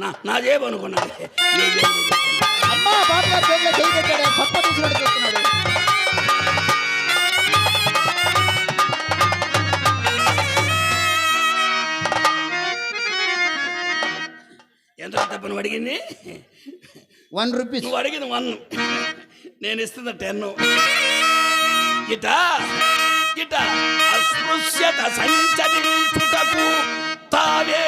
నా నా జేబు అనుకున్నది నీ జేబులో పెట్టాను. అమ్మా బాబు గారు చేతిలో చేయి పెట్టాడు. కొత్త తీసుకున్నాడు చెప్తున్నాడు ఎంత తప్ప నువ్వు అడిగింది? వన్ రూపీస్ నువ్వు అడిగింది వన్ నేను ఇస్తుంది టెన్ ఇట ఇట అస్పృశ్యత సంచరించుటకు తావే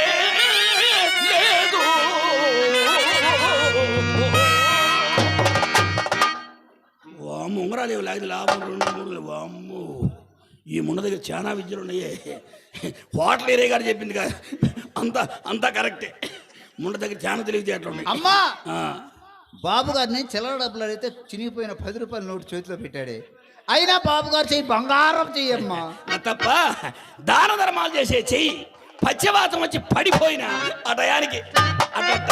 వామ్మ ఉంగరాలు ఇవి లాగి లాభం రెండు మూడు వామ్ము ఈ ముండ దగ్గర చాలా విద్యలు ఉన్నాయి. హోటల్ ఏరియా గారు చెప్పింది కదా అంత అంతా కరెక్టే. ముండ దగ్గర చాలా తెలివితేటలు ఉన్నాయి. అమ్మా. బాబు గారిని చిల్లర డబ్బులు అడిగితే చినిగిపోయిన పది రూపాయల నోటు చేతిలో పెట్టాడే. అయినా బాబు గారు చెయ్యి బంగారం చెయ్యమ్మా. తప్ప దాన ధర్మాలు చేసే చెయ్యి పచ్చవాతం వచ్చి పడిపోయిన ఆ టయానికి. అట్ట.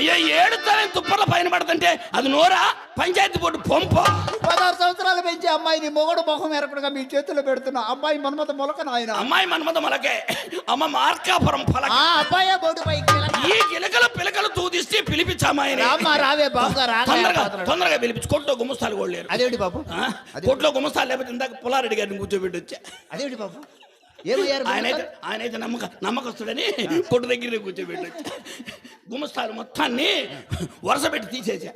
అయ్యో ఏడుతానే తుప్పర్ల పైన పడుతుంటే అది నోరా? పంచాయతీ బోర్డు పంప. పదహారు సంవత్సరాలు పెంచి అమ్మాయిని మొగడు మొహం ఎరకుండా మీ చేతిలో పెడుతున్నా. అమ్మాయి మన్మత మొలక నాయన. అమ్మాయి మన్మద మొలకే. అమ్మ మార్కాపురం ఫలక ఆ అబ్బాయే బోర్డు పైకి ఈ గిలకల పిలకలు తూదిస్తే పిలిపించమ్మాయిని రామ్మా రావే బాబు గారు తొందరగా. తొందరగా పిలిపించి. కొట్లో గుమ్మస్తాలు కూడా లేరు. అదేంటి బాబు? కొట్లో గుమ్మస్తాలు లేకపోతే ఇందాక పుల్లారెడ్డి గారిని కూర్చోబెట్టి వచ్చా. అదేంటి బాబు? ఏమయ్యారు బాబు ఆయన అయితే గారు? ఆయన అయితే నమ్మక నమ్మకస్తుడని కొట్టు దగ్గర కూర్చోబెట్టొచ్చు గుమస్తాలు మొత్తాన్ని వరుస పెట్టి తీసేసా?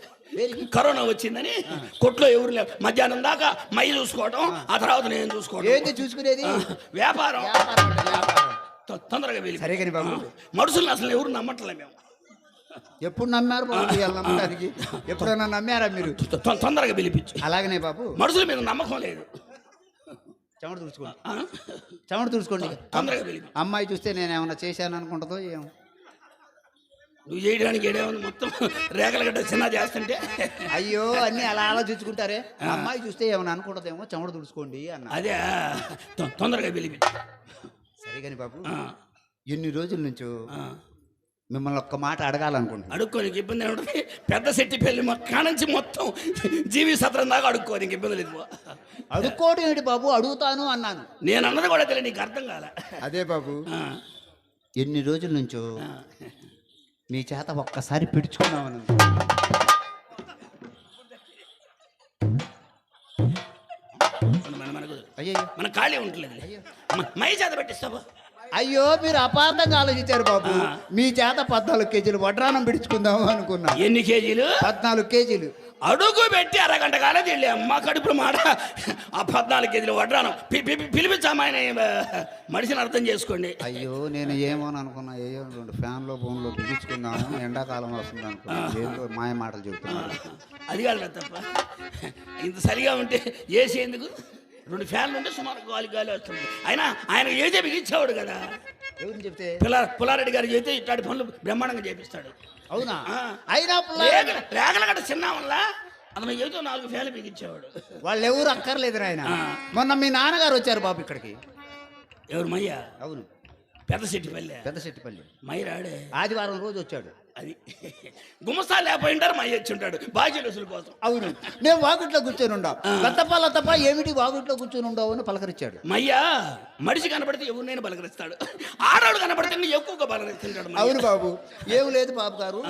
కరోనా వచ్చిందని కొట్లో ఎవరు లేవు మధ్యాహ్నం దాకా మై చూసుకోవడం ఆ. తర్వాత నేను చూసుకోవడం ఏంటి చూసుకునేది? వ్యాపారం. తొందరగా వెళ్ళి సరే బాబు. మనుషుల్ని అసలు ఎవరు నమ్మట్లే మేము. ఎప్పుడు నమ్మారు బాబు ఇవాళ నమ్మడానికి ఎప్పుడైనా నమ్మారా మీరు? తొందరగా పిలిపించు. అలాగనే బాబు. మనుషుల మీద నమ్మకం లేదు. చెమట తుడుచుకోండి? చెమట తుడుచుకోండి. అమ్మాయి చూస్తే నేను ఏమైనా చేశాను అనుకుంటుందో ఏమో. నువ్వు చేయడానికి ఏడేమో మొత్తం రేఖల గడ్డ చిన్న చేస్తుంటే. అయ్యో అన్ని అలా అలా చూసుకుంటారే అమ్మాయి చూస్తే ఏమైనా అనుకుంటుందేమో చెమట తుడుచుకోండి అన్న. అదే తొందరగా పిలిపించు సరే కాని బాబు ఎన్ని రోజుల నుంచో. మిమ్మల్ని ఒక్క మాట అడగాలనుకుంటున్నాను అడుక్కోనికి ఇబ్బంది ఏముంటుంది? పెద్ద శెట్టి పెళ్ళి మొక్క నుంచి మొత్తం జీవి సత్రం దాకా అడుక్కోనికి ఇబ్బంది లేదు అడుక్కోవడం ఏంటి బాబు? అడుగుతాను అన్నాను. నేను అన్నది కూడా తెలియదు నీకు అర్థం కాల. అదే బాబు. ఎన్ని రోజుల నుంచో. మీ చేత ఒక్కసారి పిడుచుకున్నామని మన మనకు అయ్యో మన ఖాళీ ఉండలేదు మ- మై చేత పెట్టిస్తావా? అయ్యో మీరు అపార్థంగా ఆలోచించారు బాబు. మీ చేత పద్నాలుగు కేజీలు వడ్రానం పిడుచుకుందాము అనుకున్నా. ఎన్ని కేజీలు? పద్నాలుగు కేజీలు. అడుగు పెట్టి అరగంట కాలేదు వెళ్ళి అమ్మ కడుపులో మాట. ఆ పద్నాలుగు కేజీలు వడ్రాను పిలిపించామాయన మనిషిని అర్థం చేసుకోండి. అయ్యో నేను ఏమోని అనుకున్నా. రెండు ఫ్యాన్లో ఫోన్లో బిగించుకుందాము ఎండాకాలం వస్తుంది అనుకున్నా. ఏందో మాయ మాటలు చెబుతున్నాను అది కాదు తప్ప. ఇంత సరిగా ఉంటే ఏసీ ఎందుకు? రెండు ఫ్యాన్లు ఉంటే సుమారు గాలి గాలి వస్తుంది. అయినా ఆయన ఏదే బిగించేవాడు కదా. ఎవరిని చెప్తే? పులా పుల్లారెడ్డి గారు చేస్తే ఇట్లాంటి పనులు బ్రహ్మాండంగా చేపిస్తాడు. అవునా. అయినా పుల్ల- రేగల రేగల గట్ట చిన్న వల్ల అతను ఏదో నాలుగు ఫ్యాన్లు బిగించేవాడు. వాళ్ళు ఎవరు అక్కర్లేదు ఆయన. మొన్న మీ నాన్నగారు వచ్చారు బాబు ఇక్కడికి. ఎవరు మయ్య? అవును. పెద్ద సిట్టి పల్లె పెద్ద చెట్టుపల్లి మయ్య రాడే ఆదివారం రోజు వచ్చాడు. అది. గుమస్తా లేకపోయింటారు మయ్య వచ్చి ఉంటాడు బాధ్యుల వసూలు కోసం. అవును. నేను వాగుట్లో కూర్చొని ఉండా. లతప్ప లతప్ప ఏమిటి వాగుట్లో కూర్చొని ఉండవు అని పలకరించాడు. మయ్య మనిషి కనబడితే ఎవరినైనా బలకరిస్తాడు ఆడవాడు కనబడితే ఎక్కువగా బలకరిస్తుంటాడు మయ్య. అవును బాబు. ఏం లేదు బాబు గారు.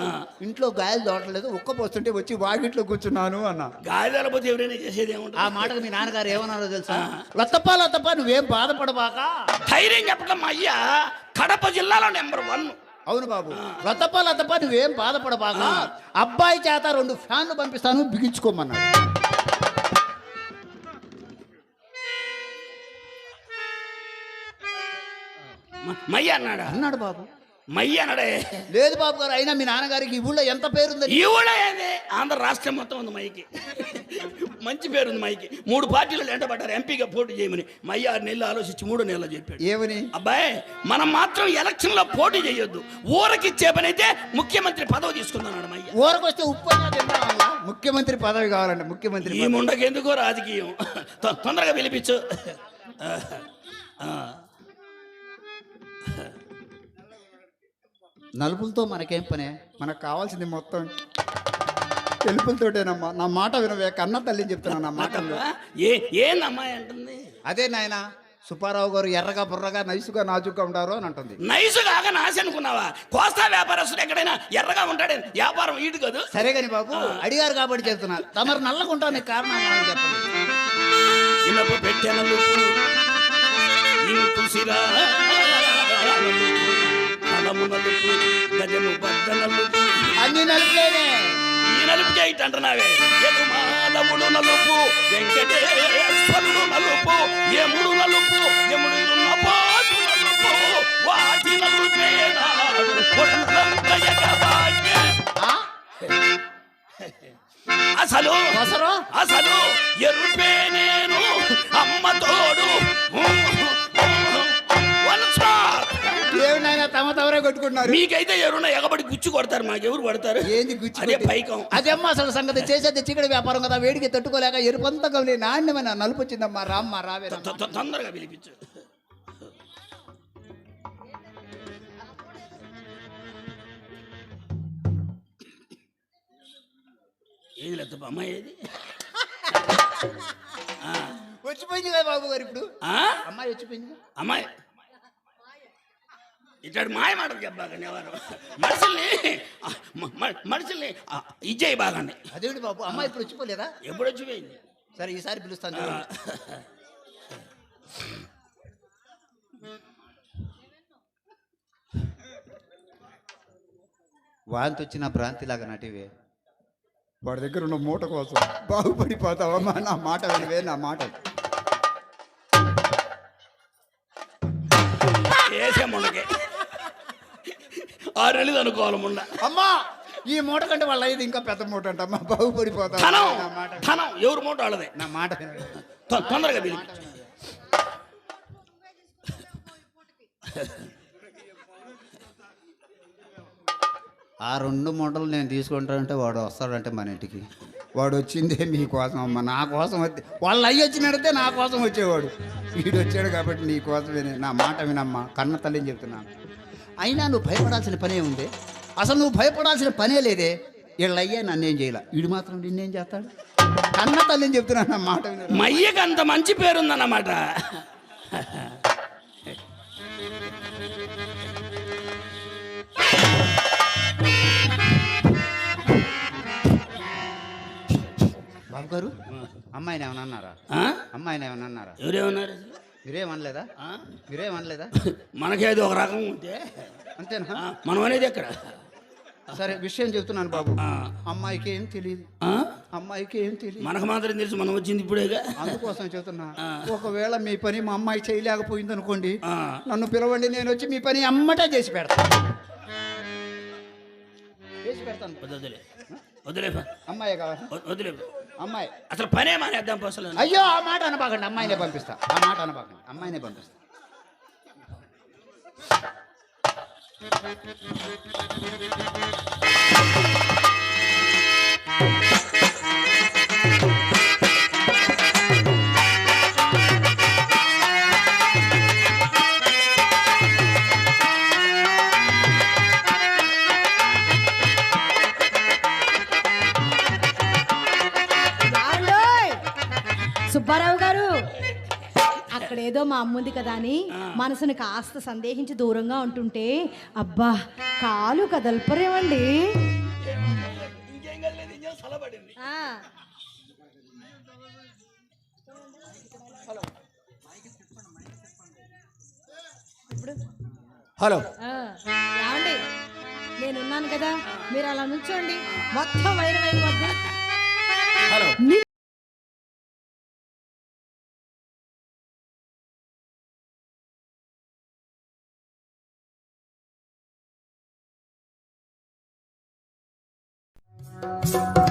ఇంట్లో గాయాలు దోటలేదు. ఉక్క పోస్తుంటే వచ్చి వాకిట్లో కూర్చున్నాను అన్న. గాలిలో పోతే ఎవరైనా చేసేది ఆ ఏముంటుంది మాటకు మీ నాన్నగారు ఏమన్నారో తెలుసా? లతప్ప లతప్ప నువ్వేం బాధపడబాక? ధైర్యం చెప్పడం మా అయ్య కడప జిల్లాలో నెంబర్ వన్. అవును బాబు. లతప్ప లతప్ప నువ్వేం బాధపడబాక. అబ్బాయి చేత రెండు ఫ్యాన్లు పంపిస్తాను బిగించుకోమన్నాడు. మ- మయ్య అన్నాడా? అన్నాడు బాబు. మయ్య అన్నాడే. లేదు బాబు గారు అయినా మీ నాన్నగారికి ఈ ఊళ్ళో ఎంత పేరుంది ఈ కూడా ఏది? ఆంధ్ర రాష్ట్రం మొత్తం ఉంది మైకి మంచి పేరు ఉంది మైకి మూడు పార్టీలు ఎంటబడ్డారు ఎంపీగా పోటీ చేయమని. మయ్య ఆరు నెలలు ఆలోచించి మూడు నెలలు చెప్పాడు. ఏమని? అబ్బాయి మనం మాత్రం ఎలక్షన్లో పోటీ చేయొద్దు. ఊరకిచ్చే పని అయితే ముఖ్యమంత్రి పదవి తీసుకుందన్నాడు మయ్య ఊరకొస్తే ఉప్పు అయినా తింటామల్లా. ముఖ్యమంత్రి పదవి కావాలంటే ముఖ్యమంత్రి ఈ. ముండకెందుకో రాజకీయం. తొందరగా పిలిపించు. నలుపులతో మనకేం పనే? మనకు కావాల్సింది మొత్తం తెలుపులతోటేనమ్మా. నా మాట వినవే కన్న తల్లిని చెప్తున్నా నా మాట. ఏ ఏందమ్మాయి అంటుంది? అదే నాయన సుబ్బారావు గారు ఎర్రగా బుర్రగా నైసుగా నాజుగ్గా ఉంటారు అని అంటుంది. నైసు కాక నాశ అనుకున్నావా? కోస్తా వ్యాపారస్తుడు ఎక్కడైనా ఎర్రగా ఉంటాడే? వ్యాపారం ఈడు కాదు. సరే కాని బాబు అడిగారు కాబట్టి చెప్తున్నా. తమరు నల్లకుంటానికి కారణం ఏమని చెప్పండి? ఇనపు పెట్టెనలు ఇంకుసిరా కలము నలుపు గజము బద్దనలు అన్ని నలుపులేనే. నలుపు చేయట అంటున్నావే ఎదు మాధవుడు నలుపు వెంకటేశ్వరుడు నలుపు యముడు నలుపు యముడు పాటు నలుపు వాటి నలుపే? అసలు? అసలు ఎరుపే నేను అమ్మ కొట్టుకుంటున్నారు. మీకైతే ఎవరున్నా ఎగబడి గుచ్చి కొడతారు మాకెవరు పడతారు? ఏంది గుచ్చి అదే పైకం. అదేమ్మా అసలు సంగతి చేసేది చిక్కడి వ్యాపారం కదా వేడికి తట్టుకోలేక ఎరుపంతా కమిలి నాణ్యమైన నలుపు వచ్చిందమ్మా రామ్మా రావే తొందరగా పిలిపించు. ఏది లేదు అమ్మాయి ఏది? ఆ, వచ్చిపోయింది కదా బాబు గారు ఇప్పుడు? ఆ? అమ్మాయి వచ్చిపోయింది అమ్మాయి. ఇట్లాంటి మాయ మాటలు చెప్పాకండి ఎవరు? మనుషుల్ని మనుషుల్ని ఇచ్చేయి బాగండి అదేంటి బాబు? అమ్మాయి ఇప్పుడు వచ్చిపోలేదా? ఎప్పుడు వచ్చిపోయింది? సరే ఈసారి పిలుస్తాను. వాంతి వచ్చిన భ్రాంతిలాగా నటివే. వాడి దగ్గర ఉన్న మూట కోసం బాగుపడిపోతావమ్మా నా మాట వినివే నా మాట. వేసే ముండకే. ఆరు నెలలు అనుకోవాలి అమ్మా ఈ మూట కంటే వాళ్ళ ఇది ఇంకా పెద్ద మూట అంటమ్మా బాగుపడిపోతావా. ధనం నా మాట ధనం ఎవరు మూట వాళ్ళదే? నా మాట తొందరగా పిలిపించు ఆ రెండు మూటలు నేను తీసుకుంటానంటే వాడు వస్తాడంటే మన ఇంటికి. వాడు వచ్చిందే మీకోసం అమ్మ నా కోసం వచ్చి వాళ్ళు అయ్యి వచ్చినడితే నా కోసం వచ్చేవాడు. వీడు వచ్చాడు కాబట్టి నీ కోసమే నా మాట వినమ్మా కన్న తల్లిని చెప్తున్నాను. అయినా నువ్వు భయపడాల్సిన పనే ఉంది. అసలు నువ్వు భయపడాల్సిన పనే లేదే. వీళ్ళు అయ్యా నన్నేం చేయాల? వీడు మాత్రం నిన్నేం చేస్తాడు? కన్న తల్లిని చెప్తున్నాను మాట మయ్యకి అంత మంచి పేరుందన్నమాట. బాబు గారు అమ్మాయిని ఏమన్నా అన్నారా? అమ్మాయిని ఏమన్నా అన్నారా? ఎవరేమన్నారు మీరేమనలేదా? మీరేమనలేదా మనకేదో ఒక రకం ఉంటే. అంతేనా? మనం అనేది ఎక్కడ? సరే విషయం చెప్తున్నాను బాబు. అమ్మాయికి ఏం తెలియదు? అమ్మాయికి ఏం తెలియదు మనకు మాత్రం తెలుసు మనం వచ్చింది ఇప్పుడేగా. అందుకోసం చెబుతున్నా. ఒకవేళ మీ పని మా అమ్మాయి చేయలేకపోయింది అనుకోండి నన్ను పిలవండి నేను వచ్చి మీ పని అమ్మటే చేసి పెడతాను చేసి పెడతాను. వదిలే వదిలే అమ్మాయి కావాలి? వదిలే అమ్మాయి. అసలు పనే మానేద్దాం అసలు అయ్యో ఆ మాట అనబాకండి. అమ్మాయినే పంపిస్తా. ఆ మాట అనబాకండి. అమ్మాయినే పంపిస్తా. ఏమండోయ్? మా అమ్ముంది కదా అని మనసుని కాస్త సందేహించి దూరంగా ఉంటుంటే అబ్బా కాలు కదల్పరేమండి. హలో. ఏమండి? నేనున్నాను కదా మీరు అలా నుంచోండి. మొత్తం వైరం అయిపోద్ది. హలో ఆ